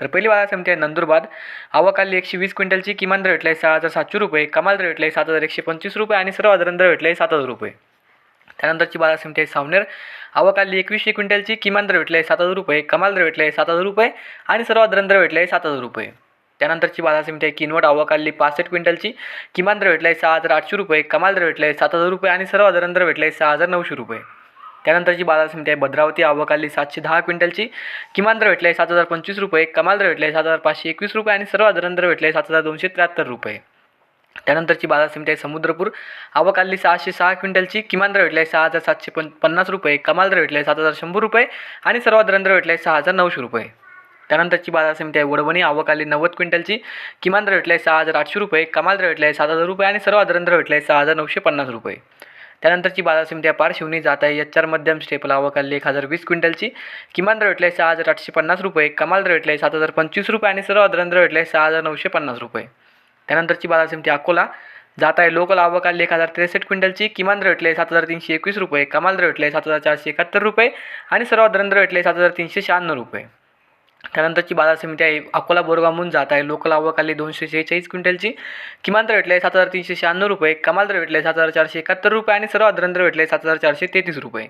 तर पहिली बाजार समिती आहे नंदुरबार. आवकाली एकशे वीस क्विंटलची किमान दर भेटला आहे सहा हजार सातशे रुपये कमाल दर भेटला आहे सात हजार एकशे पंचवीस रुपये आणि सर्वसाधारण दर भेटला आहे सात हजार रुपये. त्यानंतरची बाजार समिती आहे सावनेर. आवकाली एकवीसशे क्विंटलची किमान दर भेटले आहे सात हजार रुपये कमाल दर भेटले आहे सात हजार रुपये आणि सर्वसाधारण दर भेटले आहे सात हजार रुपये. त्यानंतरची बाजार समिती आहे किनवट. आवकाली पासष्ट क्विंटलची किमान दर भेटला आहे सहा हजार आठशे रुपये कमाल दर भेटले आहे सात हजार रुपये आणि सर्वसाधारण दर भेटले आहे सहा हजार नऊशे रुपये. त्यानंतरची बाजार समिती आहे भद्रावती आवकाली सातशे दहा क्विंटलची. किमान दर भेटले आहे सात हजार पंचवीस रुपये कमाल दर भेटले आहे सात हजार पाचशे एकवीस रुपये आणि सर्वसाधारण दर भेटले आहे सात हजार दोनशे त्र्याहत्तर रुपये. त्यानंतरची बाजार समिती आहे समुद्रपूर आवकाली सहाशे सहा क्विंटलची. किमान दर भेटले आहे सहा हजार सातशे पं पन्नास रुपये कमाल दर भेटले आहे सात हजार शंभर रुपये आणि सर्वसाधारण दर भेटले आहे सहा हजार नऊशे रुपये. त्यानंतरची बाजार समिती आहे वडवणी अवकाली नव्वद क्विंटलची. किमान दर भेटले आहे सहा हजार आठशे रुपये कमाल दर भेटले आहे सात हजार रुपये आणि सर्वसाधारण दर भेटले आहे सहा हजार नऊशे पन्नास रुपये. त्यानंतरची बाजार समिती पार शिवनी जात आहे. एच आर मध्यम स्टेपल आवकाली एक हजार वीस क्विंटलची. किमान दर भेटले आहे सहा हजार आठशे पन्नास रुपये. कमाल दर भेटले आहे सात हजार पंचवीस रुपये आणि सर्व दर भेटले आहे सहा हजार नऊशे पन्नास रुपये. त्यानंतरची बाजार समिती अकोला. जात आहे लोकल आवकाली एक हजार त्रेसष्ट क्विंटलची. किमान दर भेटले सात हजार तीनशे एकवीस रुपये. कमाल दर भेटले सात हजार चारशे एकाहत्तर रुपये आणि सर्व दर भेटले सात हजार तीनशे शहाण्णव रुपये. त्यानंतरची बाजार समिती आहे. अकोला बोरगामहून जात आहे लोकल आवकाली दोनशे शेहेचाळीस क्विंटलची. किमान दर भेटले सात हजार तीनशे शहाण्णव रुपये. कमाल दर भेटले सात हजार चारशे एकाहत्तर रुपये आणि सर्वसाधारण दर भेटले सात हजार चारशे तेहतीस रुपये.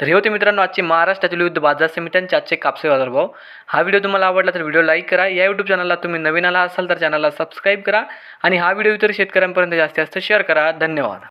तर हे होते मित्रांनो आजचे महाराष्ट्रातील विविध बाजार समित्यांचे आजचे कापसे बाजारभाव हा व्हिडिओ तुम्हाला आवडला तर व्हिडिओ लाईक करा. या यूट्यूब चॅनलला तुम्ही नवीन आला असाल तर चॅनलला सबस्क्राईब करा आणि हा व्हिडिओ इतर शेतकऱ्यांपर्यंत जास्तीत जास्त शेअर करा. धन्यवाद.